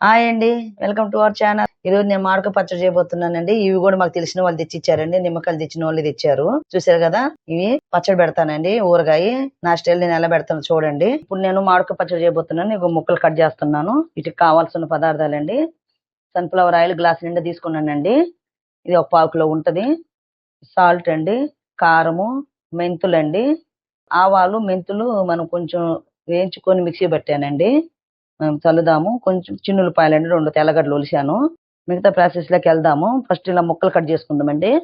Hi అండి. Welcome to our channel. ఈరోజు నేను మామిడికాయ పచ్చడి చేయబోతున్నానండి. ఇవి కూడా మాకు తెలిసిన వాళ్ళు తెచ్చి ఇచ్చారండి నిమ్మకాయలు తెచ్చిన వాళ్ళు తెచ్చారు. చూసారు కదా? ఇవి పచ్చడి పెడతానండి. ఊరగాయ నా స్టైల్ నేను ఎలా పెడతాను చూడండి. ఇప్పుడు నేను మామిడికాయ పచ్చడి చేయబోతున్నాను. ఇక ముక్కలు కట్ చేస్తున్నాను. వీటికి కావాల్సిన పదార్థాలండి. సన్ఫ్లవర్ ఆయిల్ గ్లాస్ నిండా తీసుకున్నానండి. ఇది ఒక పావుకిలో ఉంటుంది ఉంటది. సాల్ట్ అండి. కారము మెంతులండి. ఆవాలు మెంతులు మనం కొంచెం వేయించుకొని మిక్సీ పెట్టానండి. చల్లుదాము. కొంచెం చిన్నులపాయలండి రెండు తెల్లగడ్డలు ఒలిశాను మిగతా ప్రాసెస్లోకి వెళ్దాము. ఫస్ట్ ఇలా ముక్కలు కట్ చేసుకుందామండి.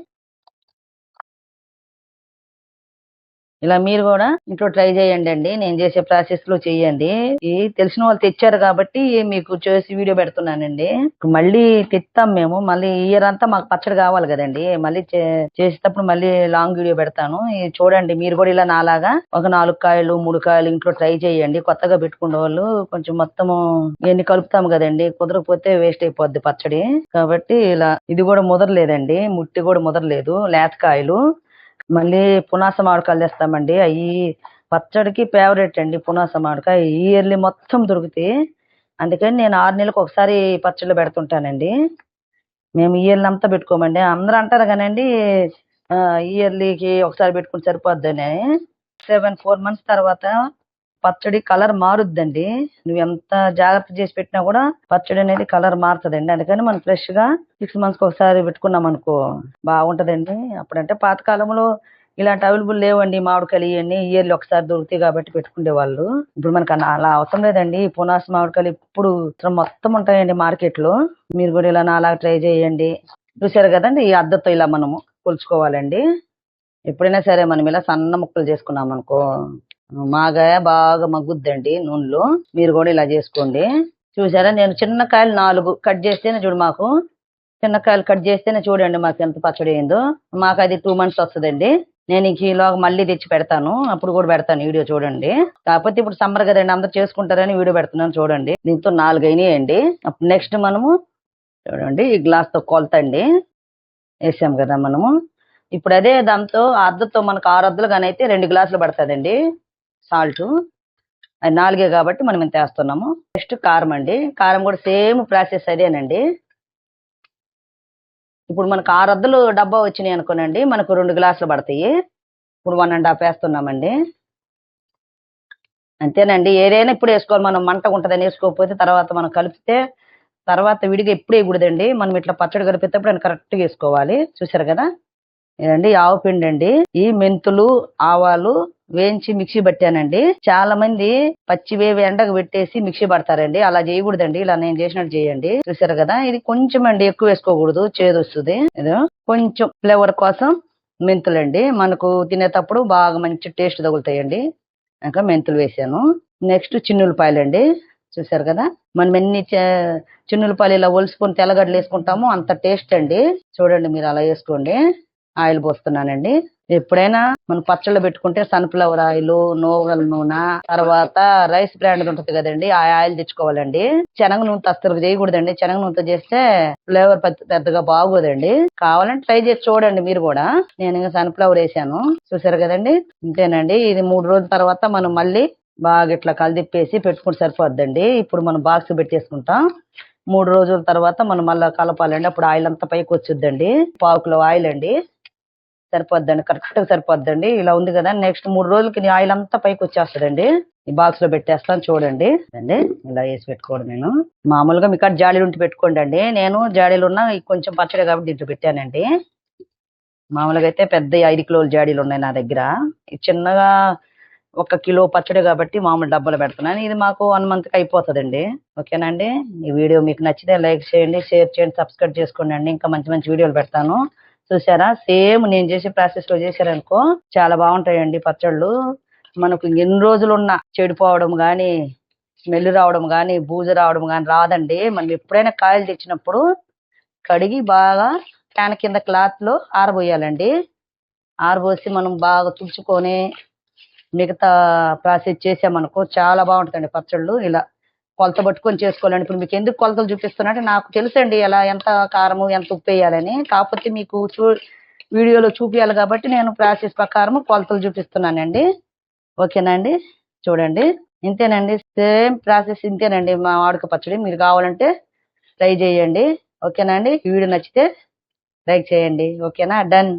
ఇలా మీరు కూడా ఇంట్లో ట్రై చేయండి అండి. నేను చేసే ప్రాసెస్లో చేయండి. ఇది తెలిసిన వాళ్ళు తెచ్చారు కాబట్టి మీకు చేసి వీడియో పెడుతున్నానండి. మళ్ళీ తెస్తాం మేము. మళ్ళీ ఇయర్ అంతా మాకు పచ్చడి కావాలి కదండి. మళ్ళీ చే- చేసేటప్పుడు మళ్ళీ లాంగ్ వీడియో పెడతాను. చూడండి మీరు కూడా ఇలా నాలాగా ఒక నాలుగు కాయలు మూడు కాయలు ఇంట్లో ట్రై చేయండి. కొత్తగా పెట్టుకునే వాళ్ళు కొంచెం మొత్తము ఇవన్నీ కలుపుతాం కదండి. కుదరకపోతే వేస్ట్ అయిపోద్ది పచ్చడి. కాబట్టి ఇలా ఇది కూడా ముదరలేదండి. ముట్టి కూడా ముదరలేదు. లేతకాయలు మళ్ళీ పునాస మామిడికాయలు తెస్తామండి. అవి పచ్చడికి ఫేవరెట్ అండి పునాస మామిడికాయ. ఇయర్లీ మొత్తం దొరుకుతాయి. అందుకని నేను ఆరు నెలలకు ఒకసారి పచ్చళ్ళు పెడుతుంటానండి. మేము ఇయర్లీ అంతా పెట్టుకోమండి. అందరూ అంటారు కానండి ఇయర్లీకి ఒకసారి పెట్టుకుని సరిపోద్దని. సెవెన్ ఫోర్ మంత్స్ తర్వాత పచ్చడి కలర్ మారుద్దండి. నువ్వు ఎంత జాగ్రత్త చేసి పెట్టినా కూడా పచ్చడి అనేది కలర్ మారుతుందండి. అందుకని మనం ఫ్రెష్గా సిక్స్ మంత్స్ ఒకసారి పెట్టుకున్నాం అనుకో బాగుంటదండి. అప్పుడంటే పాతకాలంలో ఇలాంటి అవైలబుల్ లేవండి. మామిడికాయలు ఇవన్నీ ఇయర్లీ ఒకసారి దొరుకుతాయి కాబట్టి పెట్టుకునే వాళ్ళు ఇప్పుడు మనకు అలా- అవసరం లేదండి. పునాస్ పునాస మామిడికాయలు ఇప్పుడు మొత్తం ఉంటాయండి మార్కెట్లో. మీరు కూడా ఇలా అలా ట్రై చేయండి. చూసారు కదండి ఈ అద్దతో ఇలా మనము కొలుచుకోవాలండి. ఎప్పుడైనా సరే మనం ఇలా సన్న ముక్కలు చేసుకున్నాం అనుకో మాగాయ బాగా మగ్గుద్దండి నూనెలో. మీరు కూడా ఇలా చేసుకోండి. చూసారా? నేను చిన్న కాయలు నాలుగు కట్ చేస్తేనే చూడు మాకు. చిన్న కాయలు కట్ చేస్తేనే చూడండి మాకు ఎంత పచ్చడి అయిందో. మాకు అది టూ మంత్స్ వస్తుందండి. నేను ఇంక కిలో మళ్ళీ తెచ్చి పెడతాను. అప్పుడు కూడా పెడతాను వీడియో చూడండి. కాకపోతే ఇప్పుడు సమ్మర్ కదండి అందరు చేసుకుంటారని వీడియో పెడుతున్నాను చూడండి. దీంతో నాలుగు అయినాయండి. అప్పుడు నెక్స్ట్ మనము చూడండి ఈ గ్లాస్తో కొలతండి. వేసాం కదా మనము. ఇప్పుడు అదే దాంతో అద్దతో మనకు ఆరు అద్దలు కానీ అయితే రెండు గ్లాసులు పడుతుందండి. సాల్ట్. అది నాలుగే కాబట్టి మనం ఇంత వేస్తున్నాము. నెక్స్ట్ కారం అండి. కారం కూడా సేమ్ ప్రాసెస్ అదేనండి. ఇప్పుడు మనకు ఆరు అద్దలు డబ్బా వచ్చినాయి అనుకోనండి. మనకు రెండు గ్లాసులు పడతాయి. ఇప్పుడు వన్ అండ్ హాఫ్ వేస్తున్నామండి. అంతేనండి. ఏదైనా ఇప్పుడు వేసుకోవాలి. మనం మంట ఉంటుందని వేసుకోకపోతే తర్వాత మనం కలిపితే తర్వాత విడిగా ఎప్పుడు వేయకూడదండి. మనం ఇట్లా పచ్చడి కలిపేటప్పుడు ఆయన కరెక్ట్గా వేసుకోవాలి. చూసారు కదా? ఏదండి ఆవు పిండి అండి ఈ మెంతులు ఆవాలు వేయించి మిక్సీ పట్టానండి. చాలా మంది పచ్చి వేవి ఎండకు పెట్టేసి మిక్సీ పడతారండి. అలా చేయకూడదండి. ఇలా నేను చేసినట్టు చేయండి. చూసారు కదా ఇది కొంచెం అండి ఎక్కువ వేసుకోకూడదు. చేదు వస్తుంది. ఏదో కొంచెం ఫ్లేవర్ కోసం మెంతులండి. మనకు తినేటప్పుడు బాగా మంచి టేస్ట్ తగులుతాయండి. ఇంకా మెంతులు వేసాను. నెక్స్ట్ చిన్నులపాయలండి. చూసారు కదా మనం ఎన్ని చే- చిన్నులపాయలు ఇలా ఒలుసుకొని తెల్లగడ్డలు వేసుకుంటామో అంత టేస్ట్ అండి. చూడండి మీరు అలా వేసుకోండి. ఆయిల్ పోస్తున్నానండి. ఎప్పుడైనా మనం పచ్చళ్ళు పెట్టుకుంటే సన్ఫ్లవర్ ఆయిల్ నోగల నూనె తర్వాత రైస్ బ్రాండ్ ఉంటుంది కదండి ఆ ఆయిల్ తెచ్చుకోవాలండి. శనగ నూనెతో అస్సలు చేయకూడదండి. శనగ నూనెతో చేస్తే ఫ్లేవర్ పెద్దగా బాగోదండి. కావాలంటే ట్రై చేసి చూడండి మీరు కూడా. నేను ఇంకా సన్ఫ్లవర్ వేసాను. చూసారు కదండి? ఇంతేనండి. ఇది మూడు రోజుల తర్వాత మనం మళ్ళీ బాగా ఇట్లా కలిదిప్పేసి పెట్టుకుంటే సరిపోద్దండి. ఇప్పుడు మనం బాక్స్ పెట్టేసుకుంటాం. మూడు రోజుల తర్వాత మనం మళ్ళీ కలపాలండి. అప్పుడు ఆయిల్ అంతా పైకి వచ్చిద్దండి. పావు కిలో ఆయిల్ అండి. సరిపోద్దండి కరెక్ట్ సరిపోద్దండి. ఇలా ఉంది కదా నెక్స్ట్ మూడు రోజులకి నీ ఆయిల్ అంతా పైకి వచ్చేస్తుందండి. ఈ బాక్స్లో పెట్టేస్తాను చూడండి. అండి ఇలా వేసి పెట్టుకోవడం నేను. మామూలుగా మీకు జాడీలు ఉంటే పెట్టుకోండి అండి. నేను జాడీలు ఉన్నా కొంచెం పచ్చడి కాబట్టి దీంట్లో పెట్టానండి. మామూలుగా అయితే పెద్ద ఐదు కిలోల జాడీలు ఉన్నాయి నా దగ్గర. చిన్నగా ఒక కిలో పచ్చడి కాబట్టి మామూలు డబ్బాలు పెడుతున్నాను. ఇది మాకు వన్ మంత్కి అయిపోతుందండి. ఓకేనండి ఈ వీడియో మీకు నచ్చితే లైక్ చేయండి షేర్ చేయండి సబ్స్క్రైబ్ చేసుకోండి అండి. ఇంకా మంచి మంచి వీడియోలు పెడతాను. చూసారా? సేమ్ నేను చేసే ప్రాసెస్లో చేశారనుకో చాలా బాగుంటాయండి పచ్చళ్ళు. మనకు ఎన్ని రోజులు ఉన్నా చెడిపోవడం కానీ స్మెల్ రావడం గానీ బూజు రావడం గాని రాదండి. మనం ఎప్పుడైనా కాయలు తెచ్చినప్పుడు కడిగి బాగా ఫ్యాన్ కింద క్లాత్లో ఆరబోయాలండి. ఆరబోసి మనం బాగా తుడుచుకొని మిగతా ప్రాసెస్ చేసామనుకో చాలా బాగుంటుందండి పచ్చళ్ళు. ఇలా కొలత పట్టుకొని చేసుకోవాలండి ఇప్పుడు మీకు ఎందుకు కొలతలు చూపిస్తున్నట్టు నాకు తెలుసండి ఎలా ఎంత కారము ఎంత ఉప్పు వేయాలని. కాకపోతే మీకు చూ వీడియోలో చూపించాలి కాబట్టి నేను ప్రాసెస్ ప్రకారం కొలతలు చూపిస్తున్నానండి. ఓకేనండి? చూడండి. ఇంతేనండి. సేమ్ ప్రాసెస్ ఇంతేనండి మా వాడుక పచ్చడి. మీరు కావాలంటే ట్రై చేయండి. ఓకేనా అండి ఈ వీడియో నచ్చితే లైక్ చేయండి. ఓకేనా? డన్.